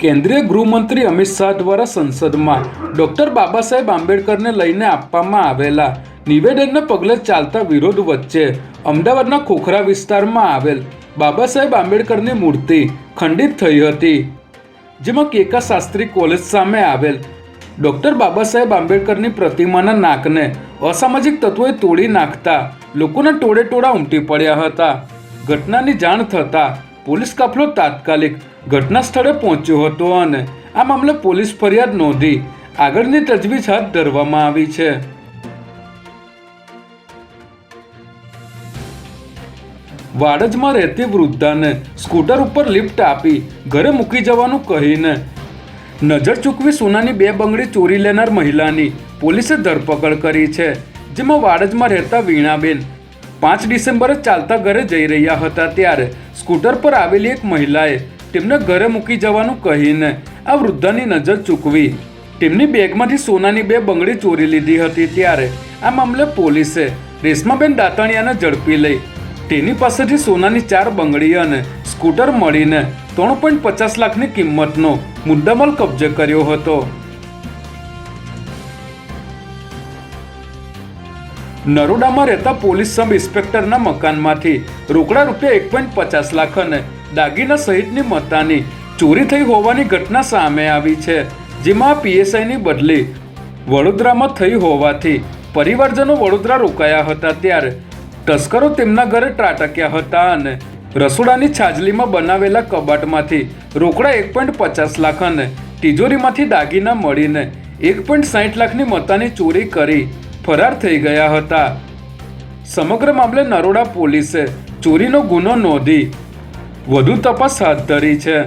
કેન્દ્રીય ગૃહમંત્રી અમિત શાહ દ્વારા સંસદમાં ડોક્ટર બાબા સાહેબ આંબેડકરને લઈને આપવામાં આવેલા નિવેદનને પગલે ચાલતા વિરોધ વચ્ચે અમદાવાદના ખોખરા વિસ્તારમાં આવેલ બાબા સાહેબ આંબેડકરની મૂર્તિ ખંડિત થઈ હતી. જેમાં કેકા શાસ્ત્રી કોલેજ સામે આવેલ. ડોક્ટર બાબા સાહેબ આંબેડકરની પ્રતિમાના નાકને અસામાજિક તત્વોએ તોડી નાખતા લોકોના ટોળે ટોળા ઉમટી પડ્યા હતા. ઘટનાની જાણ થતાં પોલીસ કાફલો તાત્કાલિક ઘટના સ્થળે પહોંચ્યો હતો અને આ મામલે પોલીસ ફરિયાદ નોંધી આગળની તજવીજ હાથ ધરવામાં આવી છે. વાડજમાં રહેતી વૃદ્ધાને સ્કૂટર ઉપર લિફ્ટ આપી ઘરે મૂકી જવાનું કહીને નજર ચૂકવી સોનાની બે બંગડી ચોરી લેનાર મહિલાની પોલીસે ધરપકડ કરી છે, જેમાં વાડજમાં રહેતા વીણાબેન પાંચ ડિસેમ્બરે ચાલતા ઘરે જઈ રહ્યા હતા ત્યારે સ્કૂટર પર આવેલી એક મહિલાએ તેમને ઘરે મૂકી જવાનું કહીને આ વૃદ્ધાની નજર ચૂકવી. તેમની બેગમાંથી સોનાની બે બંગડી ચોરી લીધી હતી ત્યારે આ મામલે પોલીસે રેશમાબેન દાતાણિયાને ઝડપી લઈ તેની પાસેથી સોનાની ચાર બંગડી અને સ્કૂટર મળીને ત્રણ પોઈન્ટ પચાસ લાખની કિંમતનો મુદ્દામાલ કબજે કર્યો હતો. નરોડામાં રહેતા પોલીસ સબ ઇન્સ્પેક્ટરના મકાનમાંથી રોકડા રૂપિયા એક પોઈન્ટ પચાસ લાખ અને દાગીના સહિતની મતાની ચોરી થઈ હોવાની ઘટના સામે આવી છે, જેમાં પીએસઆઈની બદલી વડોદરામાં થઈ હોવાથી પરિવારજનો વડોદરા રોકાયા હતા ત્યારે તસ્કરો તેમના ઘરે ત્રાટક્યા હતા અને રસોડાની છાજલીમાં બનાવેલા કબાટમાંથી રોકડા એક પોઈન્ટ પચાસ લાખ અને તિજોરીમાંથી દાગીના મળીને એક પોઈન્ટ સાઠ લાખની મતાની ચોરી કરી ફરાર થઈ ગયા હતા. સમગ્ર મામલે નરોડા પોલીસે ચોરીનો ગુનો નોંધી વધુ તપાસ હાથ ધરી છે.